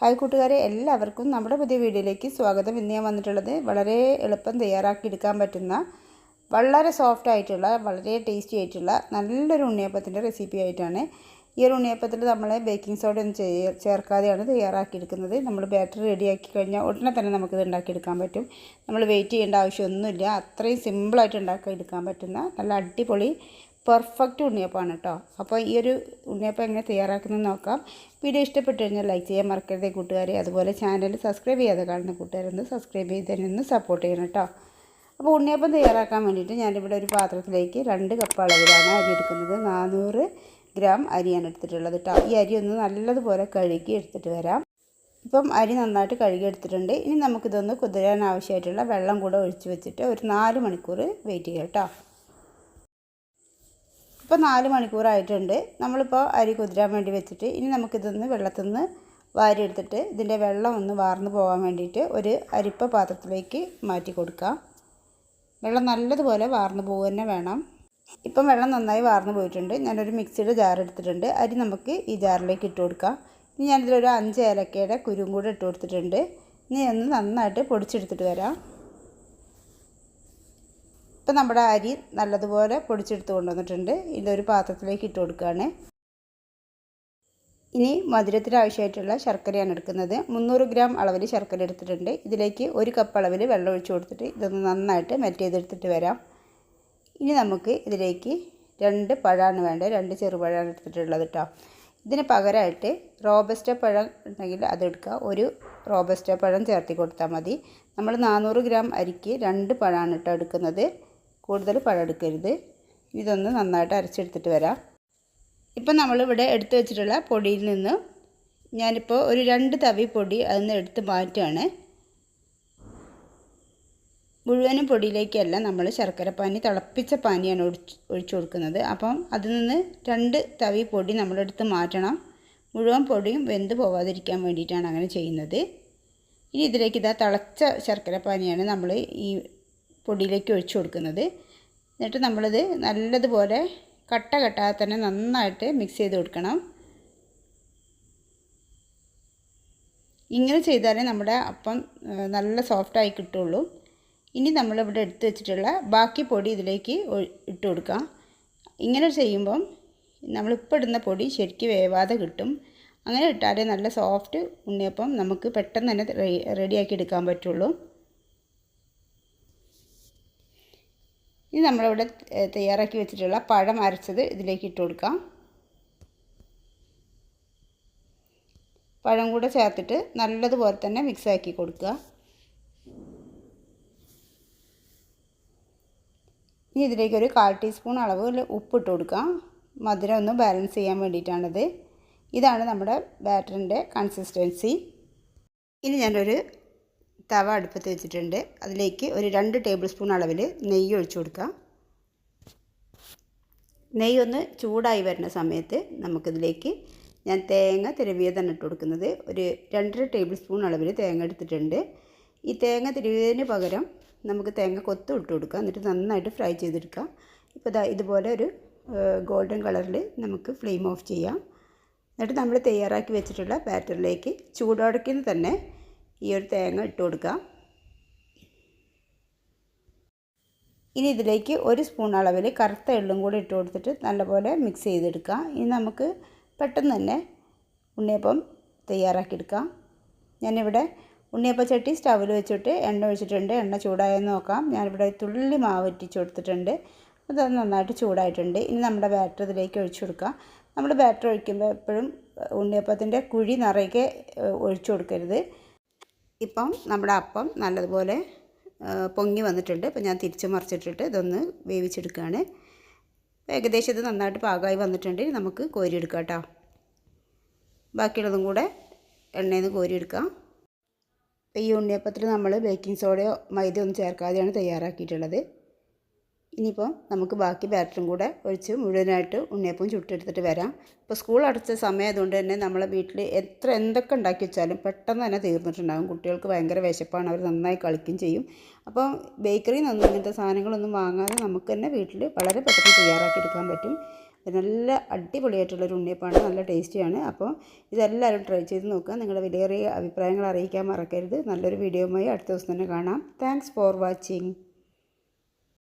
Hi കൂട്ടുകാരെ എല്ലാവർക്കും നമ്മുടെ പുതിയ വീഡിയോയിലേക്ക് സ്വാഗതം. ഇന്ന് ഞാൻ വന്നിട്ടുള്ളത് വളരെ എളുപ്പം തയ്യാറാക്കി എടുക്കാൻ പറ്റുന്ന വളരെ സോഫ്റ്റ് ആയിട്ടുള്ള വളരെ ടേസ്റ്റി ആയിട്ടുള്ള നല്ലൊരു ഉണ്ണിയപ്പത്തിന്റെ റെസിപ്പി ആയിട്ടാണ് ഈ ഒരു ഉണ്ണിയപ്പത്തിൽ നമ്മൾ ബേക്കിംഗ് സോഡ ഒന്നും ചേർക്കാതെയാണ് തയ്യാറാക്കിയെടുക്കുന്നത്. നമ്മൾ ബാറ്റർ റെഡിയാക്കി കഴിഞ്ഞാൽ ഉടനെ തന്നെ നമുക്കിത് ഉണ്ടാക്കിയെടുക്കാൻ പറ്റും. നമ്മൾ വെയിറ്റ് ചെയ്യേണ്ട ആവശ്യമൊന്നുമില്ല. അത്രയും സിമ്പിളായിട്ട് ഉണ്ടാക്കിയെടുക്കാൻ പറ്റുന്ന നല്ല അടിപൊളി പെർഫെക്റ്റ് ഉണ്ണിയപ്പമാണ് കേട്ടോ അപ്പോൾ ഈ ഒരു ഉണ്ണിയപ്പം എങ്ങനെ തയ്യാറാക്കുന്നത് നോക്കാം. വീഡിയോ ഇഷ്ടപ്പെട്ടു കഴിഞ്ഞാൽ ലൈക്ക് ചെയ്യാൻ മറക്കരുതേ കൂട്ടുകാരെ. അതുപോലെ ചാനൽ സബ്സ്ക്രൈബ് ചെയ്യാതെ കാണുന്ന കൂട്ടുകാരൊന്ന് സബ്സ്ക്രൈബ് ചെയ്ത് തന്നെ ഒന്ന് സപ്പോർട്ട് ചെയ്യണം കേട്ടോ അപ്പോൾ ഉണ്ണിയപ്പം തയ്യാറാക്കാൻ വേണ്ടിയിട്ട് ഞാനിവിടെ ഒരു പാത്രത്തിലേക്ക് രണ്ട് കപ്പ് അളവിലാണ് അരി എടുക്കുന്നത്. നാനൂറ് ഗ്രാം അരിയാണ് എടുത്തിട്ടുള്ളത് കേട്ടോ ഈ അരി ഒന്ന് നല്ലതുപോലെ കഴുകി എടുത്തിട്ട് വരാം. ഇപ്പം അരി നന്നായിട്ട് കഴുകി എടുത്തിട്ടുണ്ട്. ഇനി നമുക്കിതൊന്ന് കുതിരാൻ ആവശ്യമായിട്ടുള്ള വെള്ളം കൂടെ ഒഴിച്ച് വെച്ചിട്ട് ഒരു നാല് മണിക്കൂർ വെയിറ്റ് ചെയ്യാം കേട്ടോ ഇപ്പോൾ നാല് മണിക്കൂറായിട്ടുണ്ട് നമ്മളിപ്പോൾ അരി കുതിരാൻ വേണ്ടി വെച്ചിട്ട് ഇനി നമുക്കിതൊന്ന് വെള്ളത്തിൽ നിന്ന് വാരിയെടുത്തിട്ട് ഇതിന്റെ വെള്ളം ഒന്ന് വാർന്നു പോകാൻ വേണ്ടിയിട്ട് ഒരു അരിപ്പ പാത്രത്തിലേക്ക് മാറ്റി കൊടുക്കാം. വെള്ളം നല്ലതുപോലെ വാർന്നു പോകുക തന്നെ വേണം. ഇപ്പം വെള്ളം നന്നായി വാർന്നു പോയിട്ടുണ്ട്. ഞാനൊരു മിക്സിയുടെ ജാർ എടുത്തിട്ടുണ്ട്. അരി നമുക്ക് ഈ ജാറിലേക്ക് ഇട്ട് കൊടുക്കാം. ഇനി ഞാനിതിലൊരു അഞ്ച് ഏലക്കയുടെ കുരും കൂടെ ഇട്ട് കൊടുത്തിട്ടുണ്ട്. ഇനി ഒന്ന് നന്നായിട്ട് പൊടിച്ചെടുത്തിട്ട് വരാം. ഇപ്പം നമ്മുടെ അരി നല്ലതുപോലെ പൊടിച്ചെടുത്ത് കൊണ്ടുവന്നിട്ടുണ്ട്. ഇതൊരു പാത്രത്തിലേക്ക് ഇട്ട് കൊടുക്കുകയാണ്. ഇനി മധുരത്തിന് ആവശ്യമായിട്ടുള്ള ശർക്കരയാണ് എടുക്കുന്നത്. മുന്നൂറ് ഗ്രാം അളവിൽ ശർക്കര എടുത്തിട്ടുണ്ട്. ഇതിലേക്ക് ഒരു കപ്പ് അളവിൽ വെള്ളം ഒഴിച്ചു കൊടുത്തിട്ട് ഇതൊന്ന് നന്നായിട്ട് മെറ്റ് ചെയ്തെടുത്തിട്ട് വരാം. ഇനി നമുക്ക് ഇതിലേക്ക് രണ്ട് പഴമാണ് വേണ്ടത്. രണ്ട് ചെറുപഴമാണ് എടുത്തിട്ടുള്ളത് കേട്ടോ ഇതിന് പകരമായിട്ട് റോബസ്റ്റ പഴം ഉണ്ടെങ്കിൽ അതെടുക്കുക ഒരു റോബസ്റ്റ പഴം ചേർത്തി കൊടുത്താൽ മതി. നമ്മൾ നാനൂറ് ഗ്രാം അരിക്ക് രണ്ട് പഴമാണ് കേട്ടോ എടുക്കുന്നത്. കൂടുതൽ പഴം എടുക്കരുത്. ഇതൊന്ന് നന്നായിട്ട് അരച്ചെടുത്തിട്ട് വരാം. ഇപ്പം നമ്മളിവിടെ എടുത്തു വെച്ചിട്ടുള്ള പൊടിയിൽ നിന്ന് ഞാനിപ്പോൾ ഒരു രണ്ട് തവി പൊടി അതിൽ നിന്ന് എടുത്ത് മാറ്റുകയാണ് മുഴുവനും പൊടിയിലേക്കല്ല നമ്മൾ ശർക്കര പാനി തിളപ്പിച്ച പാനിയാണ് ഒഴിച്ച് ഒഴിച്ചു കൊടുക്കുന്നത്. അപ്പം അതിൽ നിന്ന് രണ്ട് തവി പൊടി നമ്മളെടുത്ത് മാറ്റണം. മുഴുവൻ പൊടിയും വെന്ത് പോവാതിരിക്കാൻ വേണ്ടിയിട്ടാണ് അങ്ങനെ ചെയ്യുന്നത്. ഇനി ഇതിലേക്ക് ഇതാ തിളച്ച ശർക്കര പാനിയാണ് നമ്മൾ ഈ പൊടിയിലേക്ക് ഒഴിച്ചു കൊടുക്കുന്നത്. എന്നിട്ട് നമ്മളിത് നല്ലതുപോലെ കട്ട കട്ടാതെ തന്നെ നന്നായിട്ട് മിക്സ് ചെയ്ത് കൊടുക്കണം. ഇങ്ങനെ ചെയ്താലേ നമ്മുടെ അപ്പം നല്ല സോഫ്റ്റായി കിട്ടുള്ളൂ. ഇനി നമ്മളിവിടെ എടുത്ത് വെച്ചിട്ടുള്ള ബാക്കി പൊടി ഇതിലേക്ക് ഇട്ട് കൊടുക്കാം. ഇങ്ങനെ ചെയ്യുമ്പം നമ്മളിപ്പോൾ ഇടുന്ന പൊടി ശരിക്കും വേവാതെ കിട്ടും. അങ്ങനെ ഇട്ടാലേ നല്ല സോഫ്റ്റ് ഉണ്ണിയപ്പം നമുക്ക് പെട്ടെന്ന് തന്നെ റെഡിയാക്കി എടുക്കാൻ പറ്റുള്ളൂ. ഇനി നമ്മളിവിടെ തയ്യാറാക്കി വെച്ചിട്ടുള്ള പഴം അരച്ചത് ഇതിലേക്ക് ഇട്ട് കൊടുക്കാം. പഴം കൂടെ ചേർത്തിട്ട് നല്ലതുപോലെ തന്നെ മിക്സാക്കി കൊടുക്കുക. ഇനി ഇതിലേക്ക് ഒരു കാൽ ടീസ്പൂൺ അളവ് ഉപ്പിട്ട് കൊടുക്കാം. മധുരം ഒന്ന് ബാലൻസ് ചെയ്യാൻ വേണ്ടിയിട്ടാണിത്. ഇതാണ് നമ്മുടെ ബാറ്ററിന്റെ കൺസിസ്റ്റൻസി ഇനി ഞാനൊരു തവ അടുപ്പത്ത് വെച്ചിട്ടുണ്ട്. അതിലേക്ക് ഒരു രണ്ട് ടേബിൾ സ്പൂൺ അളവിൽ നെയ്യ് ഒഴിച്ചു കൊടുക്കാം. നെയ്യ് ഒന്ന് ചൂടായി വരുന്ന സമയത്ത് നമുക്കിതിലേക്ക് ഞാൻ തേങ്ങ തിരുവിയതാണ് ഇട്ട് കൊടുക്കുന്നത്. ഒരു രണ്ടര ടേബിൾ സ്പൂൺ അളവിൽ തേങ്ങ എടുത്തിട്ടുണ്ട്. ഈ തേങ്ങ തിരുവിയതിന് പകരം നമുക്ക് തേങ്ങ കൊത്തു ഇട്ട് കൊടുക്കാം. എന്നിട്ട് നന്നായിട്ട് ഫ്രൈ ചെയ്തെടുക്കാം. ഇപ്പോൾ ഇതാ ഇതുപോലെ ഒരു ഗോൾഡൻ കളറിൽ നമുക്ക് ഫ്ലെയിം ഓഫ് ചെയ്യാം. എന്നിട്ട് നമ്മൾ തയ്യാറാക്കി വെച്ചിട്ടുള്ള ബാറ്ററിലേക്ക് ചൂടോടക്കിൽ തന്നെ ഈ ഒരു തേങ്ങ ഇട്ട് കൊടുക്കാം. ഇനി ഇതിലേക്ക് ഒരു സ്പൂൺ അളവിൽ കറുത്ത എള്ളും കൂടി ഇട്ട് കൊടുത്തിട്ട് നല്ലപോലെ മിക്സ് ചെയ്തെടുക്കാം. ഇനി നമുക്ക് പെട്ടെന്ന് തന്നെ ഉണ്ണിയപ്പം തയ്യാറാക്കിയെടുക്കാം. ഞാനിവിടെ ഉണ്ണിയപ്പം ചട്ടി സ്റ്റൗവിൽ വെച്ചിട്ട് എണ്ണ ഒഴിച്ചിട്ടുണ്ട്. എണ്ണ ചൂടായെന്ന് നോക്കാം. ഞാനിവിടെ തുള്ളി മാവ് ഇറ്റിച്ച് കൊടുത്തിട്ടുണ്ട്. അത് നന്നായിട്ട് ചൂടായിട്ടുണ്ട്. ഇനി നമ്മുടെ ബാറ്റർ ഇതിലേക്ക് ഒഴിച്ചു കൊടുക്കാം. നമ്മൾ ബാറ്റർ ഒഴിക്കുമ്പോൾ എപ്പോഴും ഉണ്ണിയപ്പത്തിന്റെ കുഴി നിറയെ ഒഴിച്ചു കൊടുക്കരുത്. ഇപ്പം നമ്മുടെ അപ്പം നല്ലതുപോലെ പൊങ്ങി വന്നിട്ടുണ്ട്. ഇപ്പം ഞാൻ തിരിച്ച് മറിച്ചിട്ടിട്ട് ഇതൊന്ന് വേവിച്ചെടുക്കുകയാണ്. ഏകദേശം ഇത് നന്നായിട്ട് പാകമായി വന്നിട്ടുണ്ട്. നമുക്ക് കോരിയെടുക്കാം കേട്ടോ. ബാക്കിയുള്ളതും കൂടെ എണ്ണയിൽ നിന്ന് കോരിയെടുക്കാം. ഈ ഉണ്ണിയപ്പത്തിൽ നമ്മൾ ബേക്കിംഗ് സോഡയോ മൈദയോ ഒന്നും ചേർക്കാതെയാണ് തയ്യാറാക്കിയിട്ടുള്ളത്. ഇനിയിപ്പോൾ നമുക്ക് ബാക്കി ബാറ്ററും കൂടെ ഒഴിച്ച് മുഴുവനായിട്ട് ഉണ്ണിയപ്പം ചുട്ടെടുത്തിട്ട് വരാം. ഇപ്പോൾ സ്കൂൾ അടച്ച സമയം അതുകൊണ്ട് തന്നെ നമ്മളെ വീട്ടിൽ എത്ര എന്തൊക്കെ ഉണ്ടാക്കി വെച്ചാലും പെട്ടെന്ന് തന്നെ തീർന്നിട്ടുണ്ടാകും കുട്ടികൾക്ക് ഭയങ്കര വിശപ്പാണ് അവർ നന്നായി കളിക്കുകയും ചെയ്യും. അപ്പോൾ ബേക്കറിയിൽ നിന്നും ഇങ്ങനത്തെ സാധനങ്ങളൊന്നും വാങ്ങാതെ നമുക്ക് തന്നെ വീട്ടിൽ വളരെ പെട്ടെന്ന് തയ്യാറാക്കിയെടുക്കാൻ പറ്റും. നല്ല അടിപൊളിയായിട്ടുള്ളൊരു ഉണ്ണിയപ്പമാണ്. നല്ല ടേസ്റ്റിയാണ്. അപ്പോൾ ഇതെല്ലാവരും ട്രൈ ചെയ്ത് നോക്കുക. നിങ്ങളുടെ വിലയേറിയ അഭിപ്രായങ്ങൾ അറിയിക്കാൻ മറക്കരുത്. നല്ലൊരു വീഡിയോയുമായി അടുത്ത ദിവസം തന്നെ കാണാം. Thanks for watching.